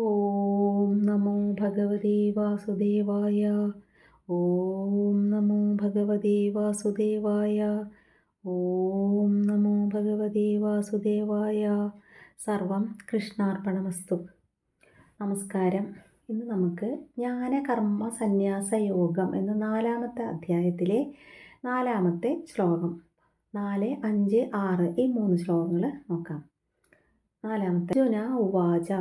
ഓം നമോ ഭഗവതേ വാസുദേവായ. ഓം നമോ ഭഗവതേ വാസുദേവായ. ഓം നമോ ഭഗവതേ വാസുദേവായ. സർവം കൃഷ്ണാർപ്പണമസ്തു. നമസ്കാരം. ഇന്ന് നമുക്ക് ജ്ഞാനകർമ്മ സന്യാസ യോഗം എന്ന നാലാമത്തെ അധ്യായത്തിലെ നാലാമത്തെ ശ്ലോകം നാല് അഞ്ച് ആറ് ഈ മൂന്ന് ശ്ലോകങ്ങൾ നോക്കാം. നാലാമത്തെ ജുന ഉവാച.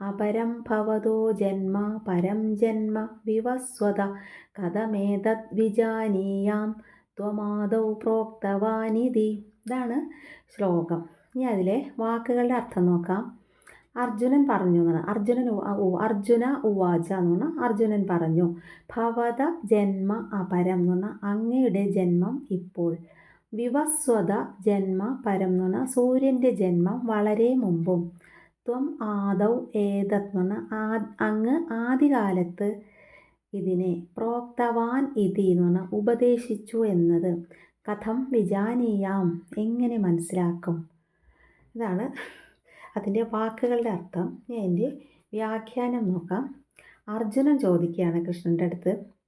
അപരം ഭവതോ ജന്മ പരം ജന്മ വിവസ്വത. കഥമേതദ്വിജാനീയാം ത്വമാദൗ പ്രോക്തവാനിതി ഇതാണ് ശ്ലോകം. ഇനി അതിലെ വാക്കുകളുടെ അർത്ഥം നോക്കാം. അർജുനൻ പറഞ്ഞു എന്നാണ്. അർജുനൻ അർജുന ഉവാച എന്ന് പറഞ്ഞാൽ അർജുനൻ പറഞ്ഞു. ഭവത ജന്മ അപരം എന്ന് പറഞ്ഞാൽ അങ്ങയുടെ ജന്മം ഇപ്പോൾ. വിവസ്വത ജന്മ പരം എന്ന് പറഞ്ഞാൽ സൂര്യന്റെ ജന്മം വളരെ മുമ്പും. ത്വം ആദൗ ഏതത് ആ അങ്ങ് ആദ്യകാലത്ത് ഇതിനെ പ്രോക്തവാൻ ഇതി എന്ന് പറഞ്ഞാൽ ഉപദേശിച്ചു എന്നത്. കഥം വിജാനീയാം. എങ്ങനെ മനസ്സിലാക്കും? ഇതാണ് അതിന്റെ വാക്കുകളുടെ അർത്ഥം. ഞാൻ എന്റെ വ്യാഖ്യാനം നോക്കാം. അർജുനൻ ചോദിക്കുകയാണ് കൃഷ്ണന്റെ അടുത്ത്.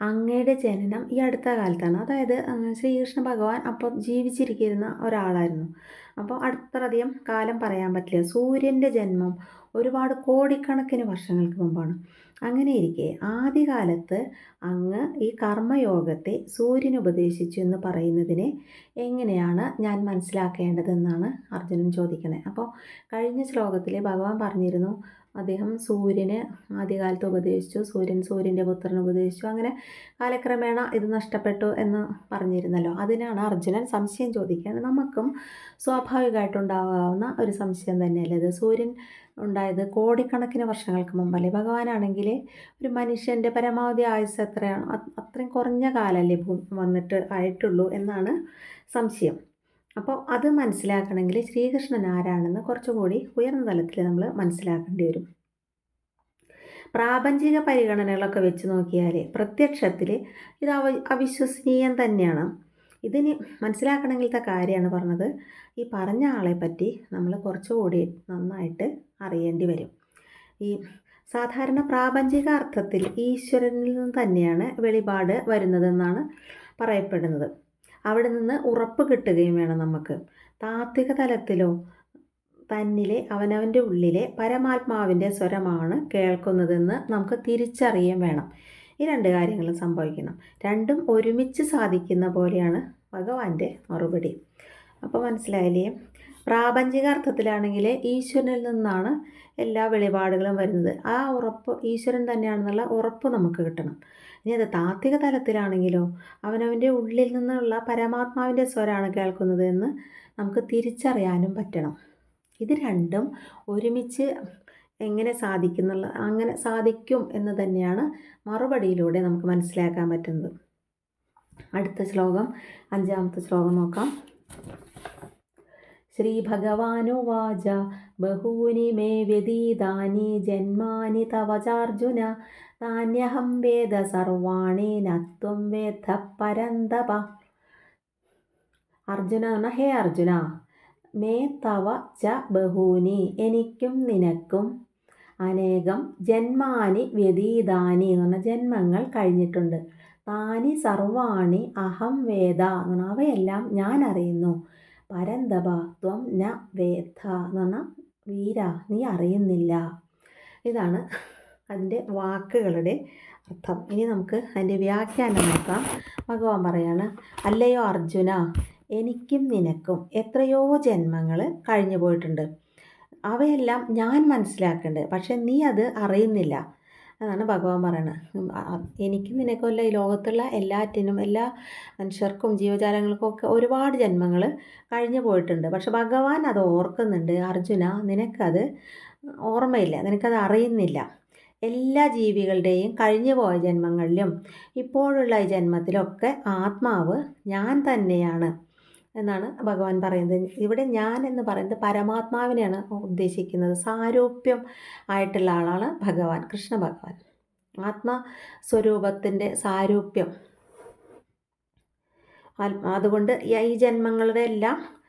അങ്ങയുടെ ജനനം ഈ അടുത്ത കാലത്താണ്. അതായത് ശ്രീകൃഷ്ണ ഭഗവാൻ അപ്പോൾ ജീവിച്ചിരിക്കുന്ന ഒരാളായിരുന്നു. അപ്പോൾ അത്രയധികം കാലം പറയാൻ പറ്റില്ല. സൂര്യന്റെ ജന്മം ഒരുപാട് കോടിക്കണക്കിന് വർഷങ്ങൾക്ക് മുമ്പാണ്. അങ്ങനെ ഇരിക്കെ ആദ്യകാലത്ത് അങ്ങ് ഈ കർമ്മയോഗത്തെ സൂര്യൻ ഉപദേശിച്ചു എന്ന് പറയുന്നതിനെ എങ്ങനെയാണ് ഞാൻ മനസ്സിലാക്കേണ്ടതെന്നാണ് അർജുനൻ ചോദിക്കുന്നത് അപ്പോൾ കഴിഞ്ഞ ശ്ലോകത്തിൽ ഭഗവാൻ പറഞ്ഞിരുന്നു അദ്ദേഹം സൂര്യനെ ആദ്യകാലത്ത് ഉപദേശിച്ചു. സൂര്യൻ സൂര്യന്റെ പുത്രനെ ഉപദേശിച്ചു. അങ്ങനെ കാലക്രമേണ ഇത് നഷ്ടപ്പെട്ടു എന്ന് പറഞ്ഞിരുന്നല്ലോ. അതിനാണ് അർജുനൻ സംശയം ചോദിക്കുന്നത് നമുക്കും സ്വാഭാവികമായിട്ടുണ്ടാകാവുന്ന ഒരു സംശയം തന്നെയല്ലേ ഇത്? സൂര്യൻ ഉണ്ടായത് കോടിക്കണക്കിന് വർഷങ്ങൾക്ക് മുമ്പല്ലേ? ഭഗവാനാണെങ്കിൽ ഒരു മനുഷ്യന്റെ പരമാവധി ആയുസ് എത്രയാണ്? അത്രയും കുറഞ്ഞ കാലമല്ലേ വന്നിട്ട് ആയിട്ടുള്ളൂ എന്നാണ് സംശയം. അപ്പോൾ അത് മനസ്സിലാക്കണമെങ്കിൽ ശ്രീകൃഷ്ണൻ ആരാണെന്ന് കുറച്ചുകൂടി ഉയർന്ന തലത്തിൽ നമ്മൾ മനസ്സിലാക്കേണ്ടി വരും. പ്രാപഞ്ചിക പരിഗണനകളൊക്കെ വെച്ച് നോക്കിയാൽ പ്രത്യക്ഷത്തിൽ ഇത് അവ അവിശ്വസനീയം തന്നെയാണ്. ഇതിന് മനസ്സിലാക്കണമെങ്കിലത്തെ കാര്യമാണ് പറഞ്ഞത്. ഈ പറഞ്ഞ ആളെ പറ്റി നമ്മൾ കുറച്ചുകൂടി നന്നായിട്ട് അറിയേണ്ടി വരും. ഈ സാധാരണ പ്രാപഞ്ചിക അർത്ഥത്തിൽ ഈശ്വരനിൽ നിന്ന് തന്നെയാണ് വെളിപാട് വരുന്നതെന്നാണ് പറയപ്പെടുന്നത്. അവിടെ നിന്ന് ഉറപ്പ് കിട്ടുകയും വേണം നമുക്ക്. താത്വിക തലത്തിലോ തന്നിലെ അവനവന്റെ ഉള്ളിലെ പരമാത്മാവിന്റെ സ്വരമാണ് കേൾക്കുന്നതെന്ന് നമുക്ക് തിരിച്ചറിയുകയും വേണം. ഈ രണ്ട് കാര്യങ്ങളും സംഭവിക്കണം. രണ്ടും ഒരുമിച്ച് സാധിക്കുന്ന പോലെയാണ് ഭഗവാന്റെ മറുപടി. അപ്പോൾ മനസ്സിലായില്ലേ? പ്രാപഞ്ചിക അർത്ഥത്തിലാണെങ്കിൽ ഈശ്വരനിൽ നിന്നാണ് എല്ലാ വെളിപാടുകളും വരുന്നത്. ആ ഉറപ്പ് ഈശ്വരൻ തന്നെയാണെന്നുള്ള ഉറപ്പ് നമുക്ക് കിട്ടണം. ഇനി അത് താത്വിക തലത്തിലാണെങ്കിലോ അവനവന്റെ ഉള്ളിൽ നിന്നുള്ള പരമാത്മാവിന്റെ സ്വരമാണ് കേൾക്കുന്നത് എന്ന് നമുക്ക് തിരിച്ചറിയാനും പറ്റണം. ഇത് രണ്ടും ഒരുമിച്ച് എങ്ങനെ സാധിക്കുന്നുള്ള അങ്ങനെ സാധിക്കും എന്ന് തന്നെയാണ് മറുപടിയിലൂടെ നമുക്ക് മനസ്സിലാക്കാൻ പറ്റുന്നത്. അടുത്ത ശ്ലോകം അഞ്ചാമത്തെ ശ്ലോകം നോക്കാം. ശ്രീഭഗവാനുവാച. ബഹൂനി മേ വ്യതീതാനി ജന്മാനി തവ ചാർജുന. താന്യഹം വേദ സർവാണി നത്വം വേദ പരന്തപ. അർജുന എന്ന ഹേ അർജുന മേ തവ ച ബഹൂനി എനിക്കും നിനക്കും അനേകം ജന്മാനി വ്യതീതാനി എന്ന് പറഞ്ഞ ജന്മങ്ങൾ കഴിഞ്ഞിട്ടുണ്ട്. താനി സർവാണി അഹം വേദ എന്ന് പറഞ്ഞാൽ അവയെല്ലാം ഞാൻ അറിയുന്നു. പരന്തപ ത്വം ന വേദ എന്ന് പറഞ്ഞാൽ വീര നീ അറിയുന്നില്ല. ഇതാണ് അതിന്റെ വാക്കുകളുടെ അർത്ഥം. ഇനി നമുക്ക് അതിന്റെ വ്യാഖ്യാനം നോക്കാം. ഭഗവാൻ പറയാണ് അല്ലയോ അർജുന എനിക്കും നിനക്കും എത്രയോ ജന്മങ്ങൾ കഴിഞ്ഞു പോയിട്ടുണ്ട് അവയെല്ലാം ഞാൻ മനസ്സിലാക്കുന്നുണ്ട് പക്ഷെ നീ അത് അറിയുന്നില്ല. അതാണ് ഭഗവാൻ പറയുന്നത് എനിക്കും നിനക്കുമല്ല ഈ ലോകത്തുള്ള എല്ലാറ്റിനും എല്ലാ മനുഷ്യർക്കും ജീവജാലങ്ങൾക്കും ഒക്കെ ഒരുപാട് ജന്മങ്ങൾ കഴിഞ്ഞു പോയിട്ടുണ്ട്. പക്ഷെ ഭഗവാൻ അത് ഓർക്കുന്നുണ്ട്. അർജുന നിനക്കത് ഓർമ്മയില്ല. നിനക്കത് അറിയുന്നില്ല. എല്ലാ ജീവികളുടെയും കഴിഞ്ഞു പോയ ജന്മങ്ങളിലും ഇപ്പോഴുള്ള ഈ ജന്മത്തിലൊക്കെ ആത്മാവ് ഞാൻ തന്നെയാണ്. എന്നാണ് ഭഗവാൻ പറയുന്നത്. ഇവിടെ ഞാൻ എന്ന് പറയുന്നത് പരമാത്മാവിനെയാണ് ഉദ്ദേശിക്കുന്നത്. സാരൂപ്യം ആയിട്ടുള്ള ആളാണ് ഭഗവാൻ കൃഷ്ണ ഭഗവാൻ. ആത്മസ്വരൂപത്തിന്റെ സാരൂപ്യം. അതുകൊണ്ട് ഈ ജന്മങ്ങളുടെ എല്ലാം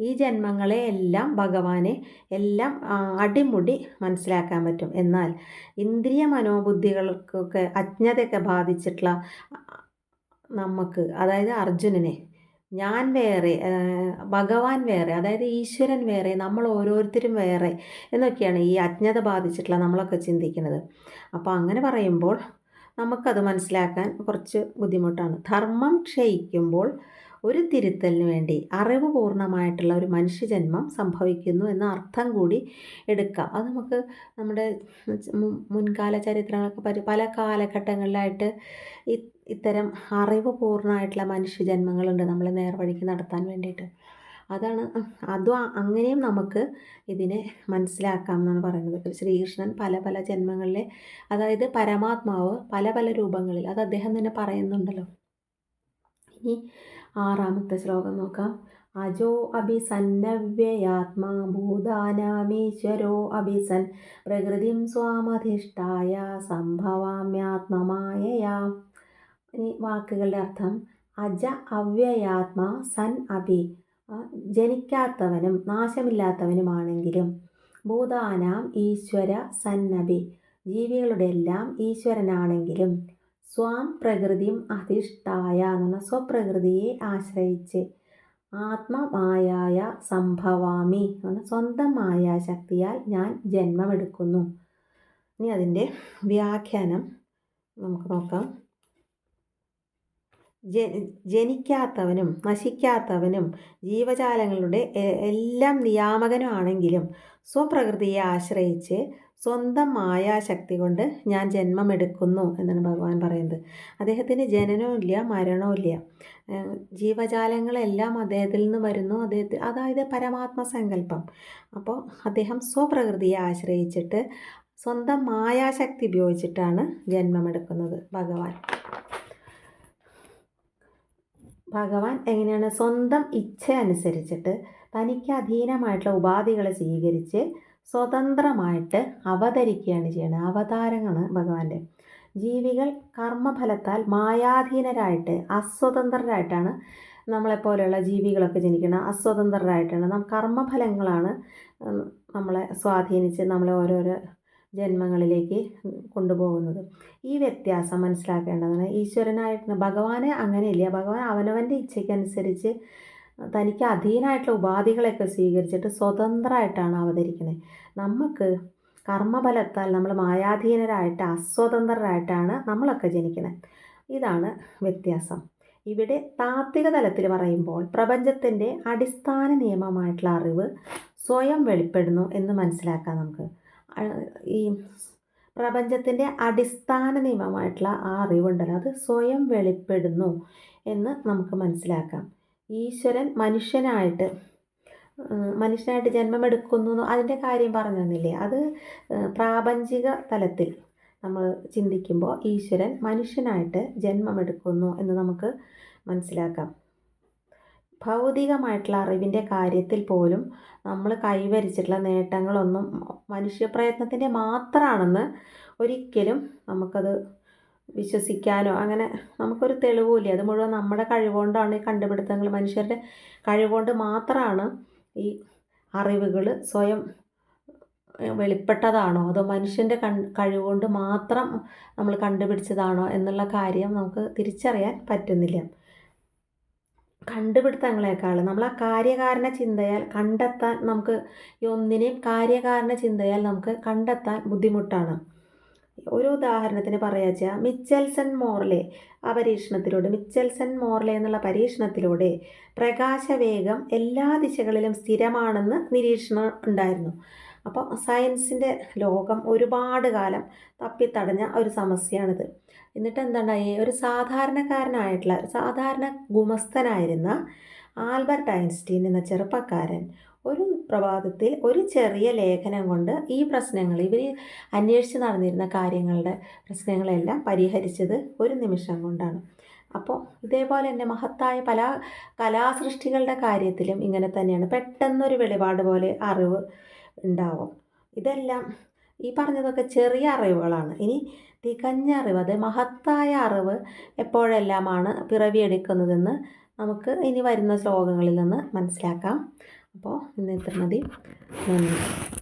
ഈ ജന്മങ്ങളെ എല്ലാം ഭഗവാനെ എല്ലാം അടിമുടി മനസ്സിലാക്കാൻ പറ്റും. എന്നാൽ ഇന്ദ്രിയ മനോബുദ്ധികൾക്കൊക്കെ അജ്ഞതയൊക്കെ ബാധിച്ചിട്ടുള്ള നമുക്ക് അതായത് അർജുനനെ ഞാൻ വേറെ ഭഗവാൻ വേറെ അതായത് ഈശ്വരൻ വേറെ നമ്മൾ ഓരോരുത്തരും വേറെ എന്നൊക്കെയാണ് ഈ അജ്ഞത ബാധിച്ചിട്ടുള്ള നമ്മളൊക്കെ ചിന്തിക്കുന്നത്. അപ്പോൾ അങ്ങനെ പറയുമ്പോൾ നമുക്കത് മനസ്സിലാക്കാൻ കുറച്ച് ബുദ്ധിമുട്ടാണ്. ധർമ്മം ക്ഷയിക്കുമ്പോൾ ഒരു തിരുത്തലിന് വേണ്ടി അറിവ് പൂർണമായിട്ടുള്ള ഒരു മനുഷ്യജന്മം സംഭവിക്കുന്നു എന്ന അർത്ഥം കൂടി എടുക്കാം. അത് നമുക്ക് നമ്മുടെ മുൻകാല ചരിത്രങ്ങളൊക്കെ പല കാലഘട്ടങ്ങളിലായിട്ട് ഇത്തരം അറിവ് പൂർണമായിട്ടുള്ള മനുഷ്യജന്മങ്ങളുണ്ട് നമ്മൾ നേർവഴിക്ക് നടത്താൻ വേണ്ടിയിട്ട്. അതാണ് അതും അങ്ങനെയും നമുക്ക് ഇതിനെ മനസ്സിലാക്കാം എന്നാണ് പറയുന്നത് ശ്രീകൃഷ്ണൻ പല പല ജന്മങ്ങളിലെ അതായത് പരമാത്മാവ് പല പല രൂപങ്ങളിൽ അത് അദ്ദേഹം തന്നെ പറയുന്നുണ്ടല്ലോ. ഇനി ആറാമത്തെ ശ്ലോകം നോക്കാം. അജോ അഭിസന്നവ്യയാത്മാ ഭൂതാനാമീശ്വരോ അഭിസൻ പ്രകൃതിം സ്വാമധിഷ്ഠായ സംഭവാമ്യാത്മമായയാ. ഇനി വാക്കുകളുടെ അർത്ഥം. അജ അവ്യയാത്മാ സൻ അഭി. ജനിക്കാത്തവനും നാശമില്ലാത്തവനുമാണെങ്കിലും ഭൂതാനാം ഈശ്വര സന്നബി ജീവികളുടെ എല്ലാം ഈശ്വരനാണെങ്കിലും സ്വാം പ്രകൃതിയും അധിഷ്ഠായ എന്ന സ്വപ്രകൃതിയെ ആശ്രയിച്ച് ആത്മമായായ സംഭവാമി എന്ന സ്വന്തമായ ശക്തിയാൽ ഞാൻ ജന്മമെടുക്കുന്നു. ഇനി അതിന്റെ വ്യാഖ്യാനം നമുക്ക് നോക്കാം. ജനിക്കാത്തവനും നശിക്കാത്തവനും ജീവജാലങ്ങളുടെ എല്ലാം നിയാമകനുമാണെങ്കിലും സ്വപ്രകൃതിയെ ആശ്രയിച്ച് സ്വന്തം മായാശക്തി കൊണ്ട് ഞാൻ ജന്മമെടുക്കുന്നു എന്നാണ് ഭഗവാൻ പറയുന്നത്. അദ്ദേഹത്തിന് ജനനവും ഇല്ല മരണവും ഇല്ല. ജീവജാലങ്ങളെല്ലാം അദ്ദേഹത്തിൽ നിന്ന് വരുന്നു. അദ്ദേഹത്തിൽ അതായത് പരമാത്മ സങ്കല്പം. അപ്പോൾ അദ്ദേഹം സ്വപ്രകൃതിയെ ആശ്രയിച്ചിട്ട് സ്വന്തം മായാശക്തി ഉപയോഗിച്ചിട്ടാണ് ജന്മമെടുക്കുന്നത് ഭഗവാൻ. ഭഗവാൻ എങ്ങനെയാണ് സ്വന്തം ഇച്ഛ അനുസരിച്ചിട്ട് തനിക്ക് അധീനമായിട്ടുള്ള ഉപാധികളെ സ്വീകരിച്ച് സ്വതന്ത്രമായിട്ട് അവതരിക്കുകയാണ് ചെയ്യുന്നത്. അവതാരങ്ങളാണ് ഭഗവാന്റെ. ജീവികൾ കർമ്മഫലത്താൽ മായാധീനരായിട്ട് അസ്വതന്ത്രരായിട്ടാണ് നമ്മളെപ്പോലെയുള്ള ജീവികളൊക്കെ ജനിക്കുന്നത്. അസ്വതന്ത്രരായിട്ടാണ്. നാം കർമ്മഫലങ്ങളാണ് നമ്മളെ സ്വാധീനിച്ച് നമ്മളെ ഓരോരോ ജന്മങ്ങളിലേക്ക് കൊണ്ടുപോകുന്നത്. ഈ വ്യത്യാസം മനസ്സിലാക്കേണ്ടതാണ്. ഈശ്വരനായിട്ട് ഭഗവാനെ അങ്ങനെയില്ല. ഭഗവാൻ അവനവന്റെ ഇച്ഛയ്ക്കനുസരിച്ച് തനിക്ക് അധീനമായിട്ടുള്ള ഉപാധികളെയൊക്കെ സ്വീകരിച്ചിട്ട് സ്വതന്ത്രമായിട്ടാണ് അവതരിക്കുന്നത്. നമുക്ക് കർമ്മഫലത്താൽ നമ്മൾ മായാധീനരായിട്ട് അസ്വതന്ത്രരായിട്ടാണ് നമ്മളൊക്കെ ജനിക്കുന്നത്. ഇതാണ് വ്യത്യാസം. ഇവിടെ താത്വിക തലത്തിൽ പറയുമ്പോൾ പ്രപഞ്ചത്തിന്റെ അടിസ്ഥാന നിയമമായിട്ടുള്ള അറിവ് സ്വയം വെളിപ്പെടുന്നു എന്ന് മനസ്സിലാക്കാം നമുക്ക്. ഈ പ്രപഞ്ചത്തിന്റെ അടിസ്ഥാന നിയമമായിട്ടുള്ള ആ അറിവുണ്ടല്ലോ അത് സ്വയം വെളിപ്പെടുന്നു എന്ന് നമുക്ക് മനസ്സിലാക്കാം. ഈശ്വരൻ മനുഷ്യനായിട്ട് മനുഷ്യനായിട്ട് ജന്മമെടുക്കുന്നു അതിന്റെ കാര്യം പറഞ്ഞു തന്നില്ലേ? അത് പ്രാപഞ്ചിക തലത്തിൽ നമ്മൾ ചിന്തിക്കുമ്പോൾ ഈശ്വരൻ മനുഷ്യനായിട്ട് ജന്മമെടുക്കുന്നു എന്ന് നമുക്ക് മനസ്സിലാക്കാം. ഭൗതികമായിട്ടുള്ള അറിവിന്റെ കാര്യത്തിൽ പോലും നമ്മൾ കൈവരിച്ചിട്ടുള്ള നേട്ടങ്ങളൊന്നും മനുഷ്യപ്രയത്നത്തിന്റെ മാത്രമാണെന്ന് ഒരിക്കലും നമുക്കത് വിശ്വസിക്കാനോ അങ്ങനെ നമുക്കൊരു തെളിവുമില്ല. അത് മുഴുവൻ നമ്മുടെ കഴിവുകൊണ്ടാണ് ഈ കണ്ടുപിടുത്തങ്ങൾ. മനുഷ്യരുടെ കഴിവുകൊണ്ട് മാത്രമാണ് ഈ അറിവുകൾ സ്വയം വെളിപ്പെട്ടതാണോ? അതോ മനുഷ്യന്റെ കൺ കഴിവുകൊണ്ട് മാത്രം നമ്മൾ കണ്ടുപിടിച്ചതാണോ എന്നുള്ള കാര്യം നമുക്ക് തിരിച്ചറിയാൻ പറ്റുന്നില്ല. കണ്ടുപിടുത്തങ്ങളെക്കാൾ നമ്മൾ ആ കാര്യകാരണ ചിന്തയാൽ കണ്ടെത്താൻ നമുക്ക് ഒന്നിനെയും കാര്യകാരണ ചിന്തയാൽ നമുക്ക് കണ്ടെത്താൻ ബുദ്ധിമുട്ടാണ്. ഒരു ഉദാഹരണത്തിന് പറയാച്ച മിച്ചൽസൺ മോർലെ ആ പരീക്ഷണത്തിലൂടെ മിച്ചൽസൺ മോർലെ എന്നുള്ള പരീക്ഷണത്തിലൂടെ പ്രകാശവേഗം എല്ലാ ദിശകളിലും സ്ഥിരമാണെന്ന് നിരീക്ഷണം ഉണ്ടായിരുന്നു. അപ്പോൾ സയൻസിന്റെ ലോകം ഒരുപാട് കാലം തപ്പിത്തടഞ്ഞ ഒരു സമസ്യയാണിത്. എന്നിട്ട് എന്തുണ്ടായി ഒരു സാധാരണക്കാരനായിട്ടുള്ള സാധാരണ ഗുമസ്തനായിരുന്ന ആൽബർട്ട് ഐൻസ്റ്റീൻ എന്ന ചെറുപ്പക്കാരൻ ഒരു പ്രഭാതത്തിൽ ഒരു ചെറിയ ലേഖനം കൊണ്ട് ഈ പ്രശ്നങ്ങൾ ഇവർ അന്വേഷിച്ച് നടന്നിരുന്ന കാര്യങ്ങളുടെ പ്രശ്നങ്ങളെല്ലാം പരിഹരിച്ചത് ഒരു നിമിഷം കൊണ്ടാണ്. അപ്പോൾ ഇതേപോലെ തന്നെ മഹത്തായ പല കലാസൃഷ്ടികളുടെ കാര്യത്തിലും ഇങ്ങനെ തന്നെയാണ്. പെട്ടെന്നൊരു വെളിപാട് പോലെ അറിവ് ഉണ്ടാവും. ഇതെല്ലാം ഈ പറഞ്ഞതൊക്കെ ചെറിയ അറിവുകളാണ്. ഇനി തികഞ്ഞ അറിവ് അത് മഹത്തായ അറിവ് എപ്പോഴെല്ലാമാണ് പിറവിയെടുക്കുന്നതെന്ന് നമുക്ക് ഇനി വരുന്ന ശ്ലോകങ്ങളിൽ നിന്ന് മനസ്സിലാക്കാം. അപ്പോൾ ഇന്ന് ഇത്ര മതി. നന്ദി.